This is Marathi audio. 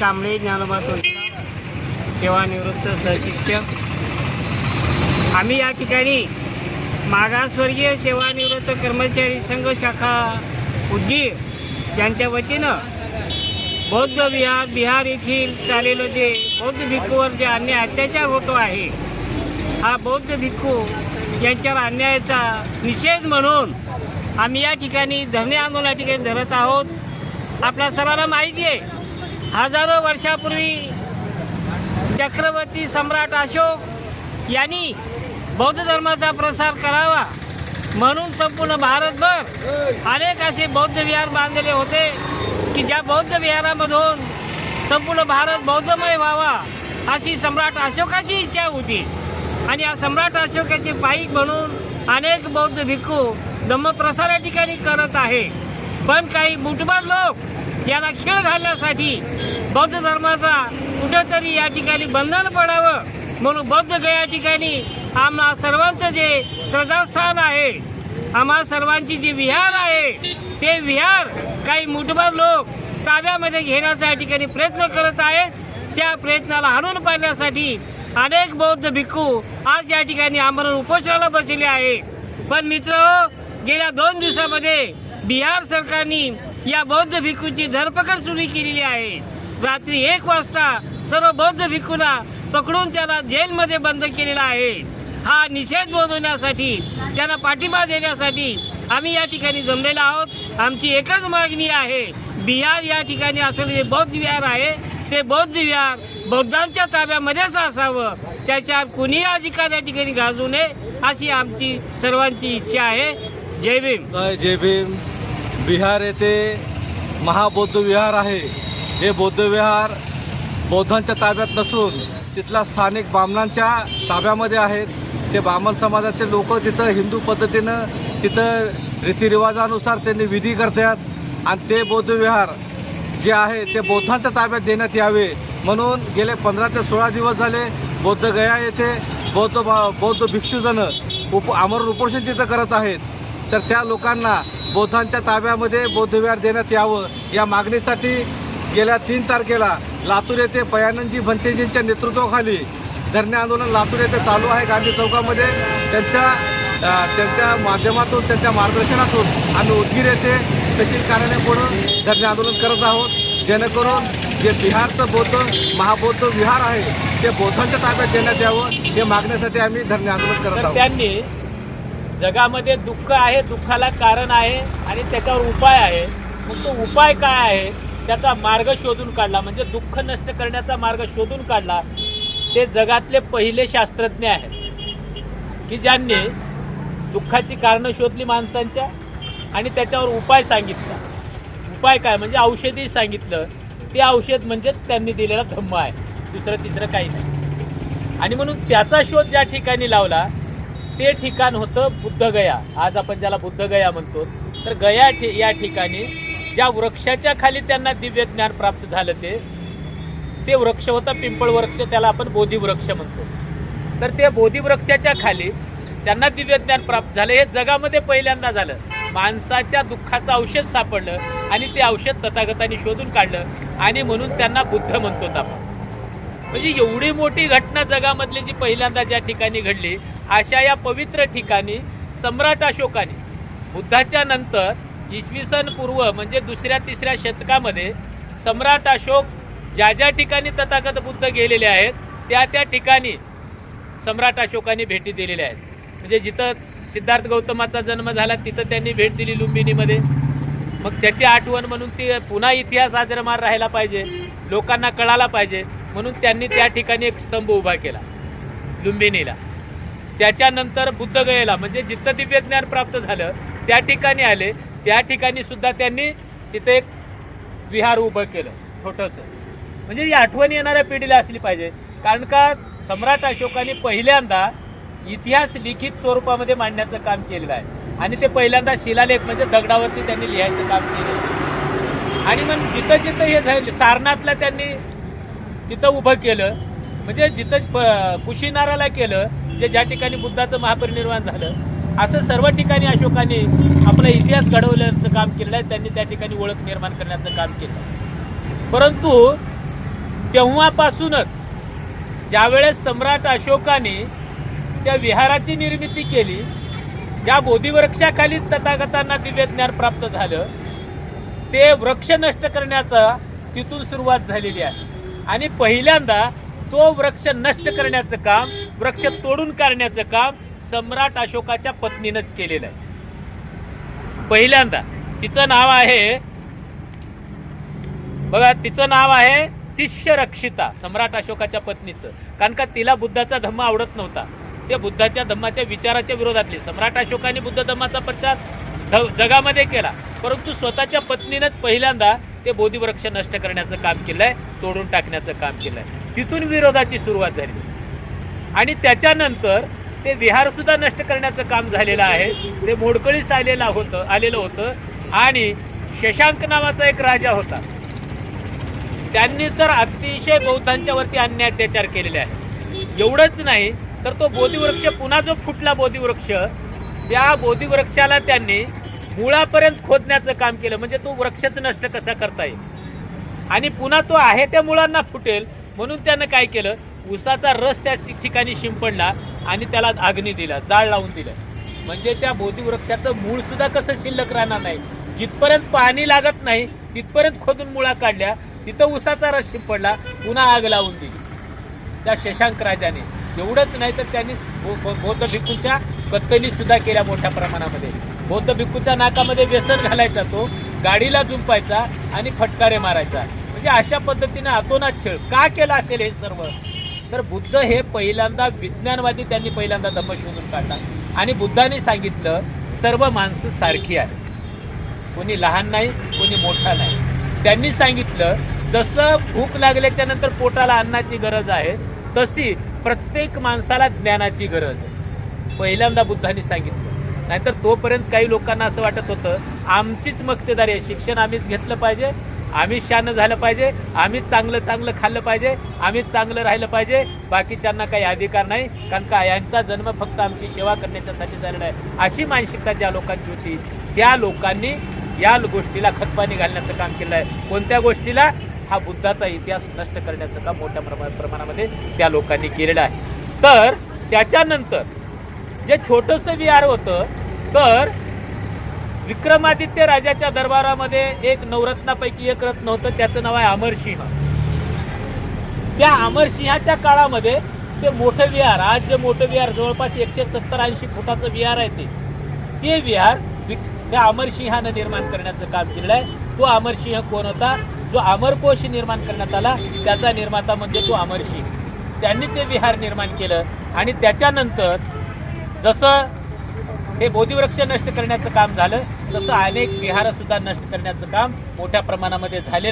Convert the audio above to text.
कांबळे ज्ञानोबा सेवानिवृत्त सहशिक्षक आम्ही या ठिकाणी मागासवर्गीय सेवानिवृत्त कर्मचारी संघ शाखा उदगीर यांच्या वतीनं बौद्ध विहार बिहार येथील झालेलं जे बौद्ध भिक्खूवर जे अन्याय अत्याचार होतो आहे हा बौद्ध भिक्खू यांच्यावर अन्यायाचा निषेध म्हणून आम्ही या ठिकाणी धरणे आंदोलन या ठिकाणी धरत आहोत. आपल्या सर्वांना माहिती आहे हजारो वर्षापूर्वी चक्रवर्ती सम्राट अशोक यांनी बौद्ध धर्माचा प्रसार करावा म्हणून संपूर्ण भारतभर अनेक असे बौद्ध विहार बांधलेले होते की ज्या बौद्ध विहारामधून संपूर्ण भारत बौद्धमय व्हावा अशी सम्राट अशोकाची इच्छा होती. आणि या सम्राट अशोकाचे पाईक म्हणून अनेक बौद्ध भिक्खू धम्मप्रसार या ठिकाणी करत आहे. पण काही बुटबाज लोक याला खेळ घालण्यासाठी बौद्ध धर्माचा कुठंतरी या ठिकाणी बंधन पडावं म्हणून बौद्ध गया ठिकाणी आम्हा सर्वांचं जे श्रद्धास्थान आहे आम्हा सर्वांची जी विहार आहे ते विहार काही मुठभर लोक ताब्यामध्ये घेण्याचा या ठिकाणी प्रयत्न करत आहेत. त्या प्रयत्नाला हाणून पाडण्यासाठी अनेक बौद्ध भिक्खू आज या ठिकाणी आमरण उपोषणाला बसले आहे पण मित्र हो, गेल्या दोन दिवसामध्ये बिहार सरकारने या बौद्ध भिक्खूची धरपकड सुरू केलेली आहे. रात्री एक वाजता सर्व बौद्ध भिक्खूला पकडून त्याला जेलमध्ये बंद केलेला आहे. हा निषेध नोंदवण्यासाठी त्यांना पाठिंबा देण्यासाठी आम्ही या ठिकाणी जमलेलो आहोत. आमची एकच मागणी आहे बिहार या ठिकाणी असलेले जे बौद्ध विहार आहे ते बौद्ध विहार बौद्धांच्या ताब्यामध्येच असावं. त्याच्यावर कुणीही अधिकार या ठिकाणी गाजू नये अशी आमची सर्वांची इच्छा आहे. जय भीम. जय भीम. बिहार येथे महाबौद्ध विहार आहे. हे बौद्ध विहार बौद्धांच्या ताब्यात नसून तिथल्या स्थानिक ब्राह्मणांच्या ताब्यामध्ये आहेत. ते ब्राह्मण समाजाचे लोक तिथं हिंदू पद्धतीनं तिथं रीतिरिवाजानुसार त्यांनी विधी करतात. आणि ते बौद्ध विहार जे आहे ते बौद्धांच्या ताब्यात देण्यात यावे. म्हणून गेले पंधरा ते सोळा दिवस झाले बौद्ध गया येथे बौद्ध बा- बौद्ध भिक्षुजनं उप आमरण उपोषण तिथं करत आहेत तर त्या लोकांना बौद्धांच्या ताब्यामध्ये बौद्ध विहार देण्यात यावं या मागणीसाठी गेल्या तीन तारखेला लातूर येथे पयानंदजी भंतेजींच्या नेतृत्वाखाली धरणे आंदोलन लातूर येथे चालू आहे. गांधी चौकामध्ये त्यांच्या त्यांच्या माध्यमातून त्यांच्या मार्गदर्शनातून आम्ही उदगीर येथे तहसील कार्यालयापुढं धरणे आंदोलन करत आहोत. जेणेकरून जे बिहारचं बौद्ध महाबौद्ध विहार आहे ते बौद्धांच्या ताब्यात देण्यात यावं. हे मागण्यासाठी आम्ही धरणे आंदोलन करत आहोत. त्यांनी जगामध्ये दुःख आहे दुःखाला कारण आहे आणि त्याच्यावर उपाय आहे. मग तो उपाय काय आहे? त्याचा मार्ग शोधून काढला. म्हणजे दुःख नष्ट करण्याचा मार्ग शोधून काढला. ते जगातले पहिले शास्त्रज्ञ आहेत. की ज्यांनी दुःखाची कारणं शोधली माणसांच्या आणि त्याच्यावर उपाय सांगितला. उपाय काय? म्हणजे औषधी सांगितलं. ते औषध म्हणजे त्यांनी दिलेला धम्म आहे. दुसरं तिसरं काही नाही. आणि म्हणून त्याचा शोध ज्या ठिकाणी लावला ते ठिकाण होतं बुद्धगया आज आपण ज्याला बुद्धगया म्हणतो तर गया ठि या ठिकाणी ज्या वृक्षाच्या खाली त्यांना दिव्य ज्ञान प्राप्त झालं ते ते वृक्ष होता पिंपळ वृक्ष त्याला आपण बोधी वृक्ष म्हणतो. तर ते बोधी वृक्षाच्या खाली त्यांना दिव्य ज्ञान प्राप्त झालं. हे जगामध्ये पहिल्यांदा झालं. माणसाच्या दुःखाचं औषध सापडलं आणि ते औषध तथागताने शोधून काढलं आणि म्हणून त्यांना बुद्ध म्हणतो आपण. म्हणजे एवढी मोठी घटना जगामधली जी पहिल्यांदा ज्या ठिकाणी घडली अशा या पवित्र ठिकाणी सम्राट अशोकाने बुद्धाच्या नंतर इसवी सन पूर्व म्हणजे दुसऱ्या तिसऱ्या शतकामध्ये सम्राट अशोक ज्या ज्या ठिकाणी तथागत बुद्ध गेलेले आहेत त्या त्या ठिकाणी सम्राट अशोकाने भेटी दिलेल्या आहेत. म्हणजे जिथं सिद्धार्थ गौतमाचा जन्म झाला तिथं त्यांनी भेट दिली लुंबिनीमध्ये मग त्याची आठवण म्हणून ती पुन्हा इतिहास आजरमार राहायला पाहिजे लोकांना कळायला पाहिजे म्हणून त्यांनी त्या ठिकाणी एक स्तंभ उभा केला लुंबिनीला त्याच्यानंतर बुद्धगयेला म्हणजे जिथं दिव्य ज्ञान प्राप्त झालं त्या ठिकाणी आले. त्या ठिकाणी सुद्धा त्यांनी तिथे एक विहार उभं केलं छोटंसं. म्हणजे ही आठवण येणाऱ्या पिढीला असली पाहिजे. कारण का सम्राट अशोकाने पहिल्यांदा इतिहास लिखित स्वरूपामध्ये मांडण्याचं काम केलेलं आहे. आणि ते पहिल्यांदा शिलालेख म्हणजे दगडावरती त्यांनी लिहायचं काम केलं आणि मग जिथं जिथं हे झालं सारनाथला त्यांनी तिथं उभं केलं. म्हणजे जिथं प- कुशीनाराला केलं जे ज्या ठिकाणी बुद्धाचं महापरिनिर्वाण झालं असं सर्व ठिकाणी अशोकाने आपला इतिहास घडवल्याचं काम केलेलं आहे. त्यांनी त्या ठिकाणी ओळख निर्माण करण्याचं काम केलं परंतु तेव्हापासूनच ज्यावेळेस सम्राट अशोकाने त्या विहाराची निर्मिती केली ज्या बोधिवृक्षाखाली तथागतांना दिव्य ज्ञान प्राप्त झालं ते वृक्ष नष्ट करण्याचा तिथून सुरुवात झालेली आहे. आणि पहिल्यांदा तो वृक्ष नष्ट करण्याचं काम वृक्ष तोडून काढण्याचं काम सम्राट अशोकाच्या पत्नीनंच केलेलं आहे. पहिल्यांदा तिचं नाव आहे बघा तिचं नाव आहे तिश्य रक्षिता सम्राट अशोकाच्या पत्नीचं. कारण का तिला बुद्धाचा धम्म आवडत नव्हता. ते बुद्धाच्या धम्माच्या विचाराच्या विरोधातले. सम्राट अशोकाने बुद्ध धम्माचा प्रचार ध- जगामध्ये केला. परंतु स्वतःच्या पत्नीनंच पहिल्यांदा ते बोधिवृक्ष नष्ट करण्याचं काम केलंय तोडून टाकण्याचं काम केलंय. तिथून विरोधाची सुरुवात झाली. आणि त्याच्यानंतर ते विहारसुद्धा नष्ट करण्याचं काम झालेलं आहे. ते मोडकळीस आलेलं होतं आलेलं होतं. आणि शशांक नावाचा एक राजा होता. त्यांनी तर अतिशय बौद्धांच्या वरती अन्याय अत्याचार केलेले आहे एवढंच नाही तर तो बोधिवृक्ष पुन्हा जो फुटला बोधिवृक्ष त्या बोधिवृक्षाला त्यांनी मुळापर्यंत खोदण्याचं काम केलं. म्हणजे तो वृक्षच नष्ट कसा करता येईल? आणि पुन्हा तो आहे त्या मुळांना फुटेल म्हणून त्यानं काय केलं? उसाचा रस त्या ठिकाणी शिंपडला आणि त्याला अग्नी दिला जाळ लावून दिलं. म्हणजे त्या बोधीवृक्षाचं मूळ सुद्धा कसं शिल्लक राहणार नाही? जिथपर्यंत पाणी लागत नाही तिथपर्यंत खोदून मुळा काढल्या तिथं उसाचा रस शिंपडला पुन्हा आग लावून दिली. त्या शशांक राजाने. एवढंच नाही तर त्यांनी बौद्ध भिक्खूच्या कत्तली सुद्धा केल्या मोठ्या प्रमाणामध्ये. बौद्ध भिक्खूच्या नाकामध्ये व्यसन घालायचा तो गाडीला जुंपायचा आणि फटकारे मारायचा. म्हणजे अशा पद्धतीने अतोनात छेळ का केला असेल हे सर्व? तर बुद्ध हे पहिल्यांदा विज्ञानवादी त्यांनी पहिल्यांदा धम्म शोधून काढला. आणि बुद्धाने सांगितलं सर्व माणसं सारखी आहेत. कोणी लहान नाही कोणी मोठा नाही. त्यांनी सांगितलं जसं भूक लागल्याच्या नंतर पोटाला अन्नाची गरज आहे तशी प्रत्येक माणसाला ज्ञानाची गरज आहे. पहिल्यांदा बुद्धांनी सांगितलं. नाहीतर तोपर्यंत काही लोकांना असं वाटत होतं आमचीच मक्तेदारी आहे शिक्षण आम्हीच घेतलं पाहिजे आम्हीच शानं झालं पाहिजे आम्हीच चांगलं चांगलं खाल्लं पाहिजे आम्हीच चांगलं राहिलं पाहिजे. बाकीच्यांना काही अधिकार नाही कारण का यांचा जन्म फक्त आमची सेवा करण्याच्यासाठी झालेला आहे. अशी मानसिकता ज्या लोकांची होती त्या लोकांनी या गोष्टीला खतपाणी घालण्याचं काम केलं आहे. कोणत्या गोष्टीला? हा बुद्धाचा इतिहास नष्ट करण्याचं काम मोठ्या प्रमा- प्रमाणामध्ये त्या लोकांनी केलेलं आहे. तर त्याच्यानंतर जे छोटंसं विहार होतं तर विक्रमादित्य राजाच्या दरबारामध्ये एक नवरत्नापैकी एक रत्न होतं त्याचं नाव आहे अमरसिंह त्या अमरसिंहाच्या काळामध्ये ते मोठं विहार आज जे मोठं विहार जवळपास एकशे सत्तर ऐंशी फुटाचं विहार आहे ते. ते विहार विक- त्या अमरसिंहानं निर्माण करण्याचं काम केलेलं आहे. तो अमरसिंह कोण होता? जो अमरकोश निर्माण करण्यात आला त्याचा निर्माता म्हणजे तो अमरसिंह त्यांनी ते विहार निर्माण केलं आणि त्याच्यानंतर जसं हे बोधिवृक्ष नष्ट करण्याचं काम झालं तसं अनेक विहार सुद्धा नष्ट करण्याचं काम मोठ्या प्रमाणामध्ये झालेलं